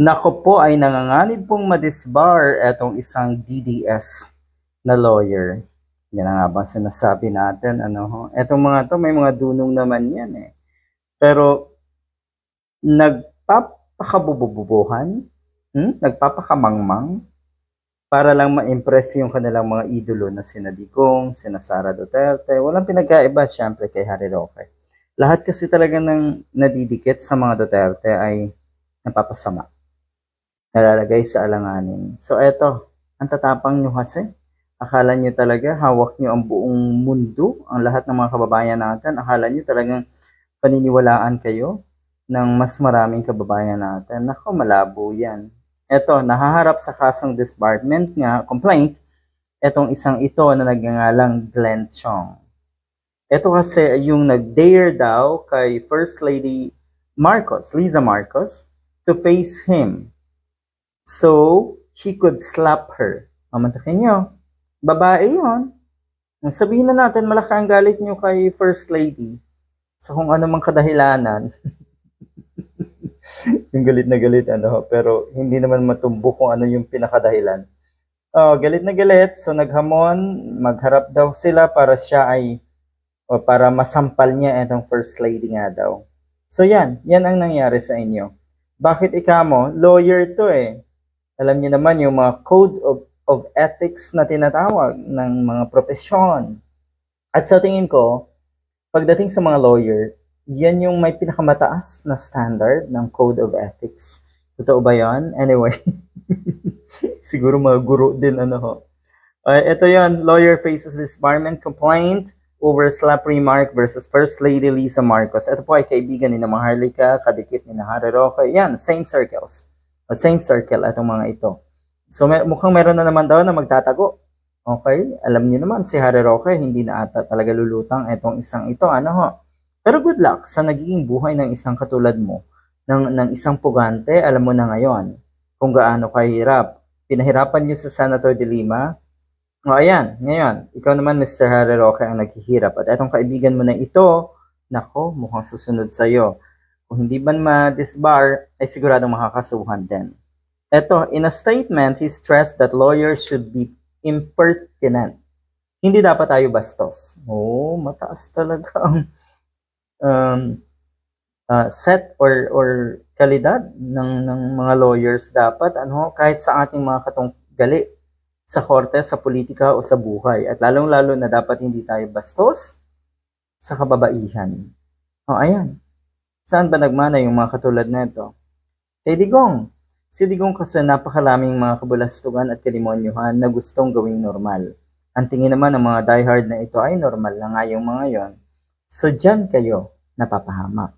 Nako po ay nanganganib pong madisbar etong isang DDS na lawyer. Yan ang nga ba sinasabi natin. Ano, ho? Etong mga to, may mga dunong naman yan eh. Pero nagpapakabububuhan, hmm? nagpapakamangmang para lang ma-impress yung kanilang mga idolo na sina Digong, sina Sara Duterte. Walang pinagkaiba syempre kay Harry Roque. Lahat kasi talaga ng nadidikit sa mga Duterte ay napapasama nalalagay sa alanganin. So eto, ang tatapang nyo kasi. Akala nyo talaga hawak nyo ang buong mundo, ang lahat ng mga kababayan natin. Akala nyo talagang paniniwalaan kayo ng mas maraming kababayan natin. Nako, malabo yan. Eto, nahaharap sa kasong disbarment nga, complaint, etong isang ito na nagngangalang Glenn Chong. Ito kasi yung nag-dare daw kay First Lady Marcos, Liza Marcos, to face him So, he could slap her. Mamantakin nyo. Babae yon. Sabihin na natin, malaki ang galit nyo kay First Lady. Sa kung ano mang kadahilanan. yung galit na galit, ano, pero hindi naman matumbok kung ano yung pinakadahilan. Oh, galit na galit, so naghamon, magharap daw sila para siya ay, o para masampal niya itong First Lady nga daw. So yan, yan ang nangyari sa inyo. Bakit ikamo? Lawyer to eh alam niyo naman yung mga code of, of ethics na tinatawag ng mga profesyon. At sa tingin ko, pagdating sa mga lawyer, yan yung may pinakamataas na standard ng code of ethics. Totoo ba yan? Anyway, siguro mga guru din ano ho. Uh, ito yon lawyer faces disbarment complaint over slap remark versus First Lady Lisa Marcos. Ito po ay kaibigan ni na Maharlika, kadikit ni na Harry Roque. Yan, same circles o same circle itong mga ito. So may, mukhang meron na naman daw na magtatago. Okay? Alam niyo naman si Harry Roque hindi na ata talaga lulutang itong isang ito. Ano ho? Pero good luck sa nagiging buhay ng isang katulad mo, ng, ng isang pugante, alam mo na ngayon kung gaano kahirap. Pinahirapan niyo sa Senator De Lima. O ayan, ngayon, ikaw naman Mr. Harry Roque ang naghihirap. At itong kaibigan mo na ito, nako, mukhang susunod sa'yo. Kung hindi man ma-disbar, ay siguradong makakasuhan din. Ito, in a statement, he stressed that lawyers should be impertinent. Hindi dapat tayo bastos. Oh, mataas talaga ang um, uh, set or or kalidad ng ng mga lawyers dapat ano kahit sa ating mga katunggali sa korte, sa politika o sa buhay. At lalong-lalo na dapat hindi tayo bastos sa kababaihan. O, ayan. Saan ba nagmana yung mga katulad nito? Kay Digong. Si Digong kasi napakalaming mga kabulastugan at kalimonyuhan na gustong gawing normal. Ang tingin naman ng mga diehard na ito ay normal na nga yung mga yon. So dyan kayo napapahamak.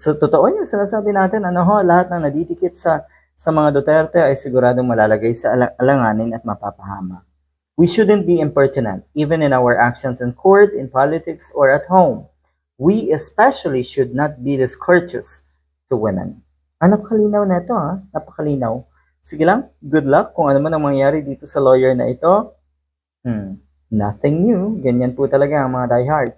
So totoo yung sinasabi natin, ano ho, lahat ng nadidikit sa, sa mga Duterte ay siguradong malalagay sa alang- alanganin at mapapahamak. We shouldn't be impertinent, even in our actions in court, in politics, or at home we especially should not be discourteous to women. Ah, napakalinaw na ito ha. Napakalinaw. Sige lang, good luck kung ano man ang mangyari dito sa lawyer na ito. Hmm, nothing new. Ganyan po talaga ang mga diehard.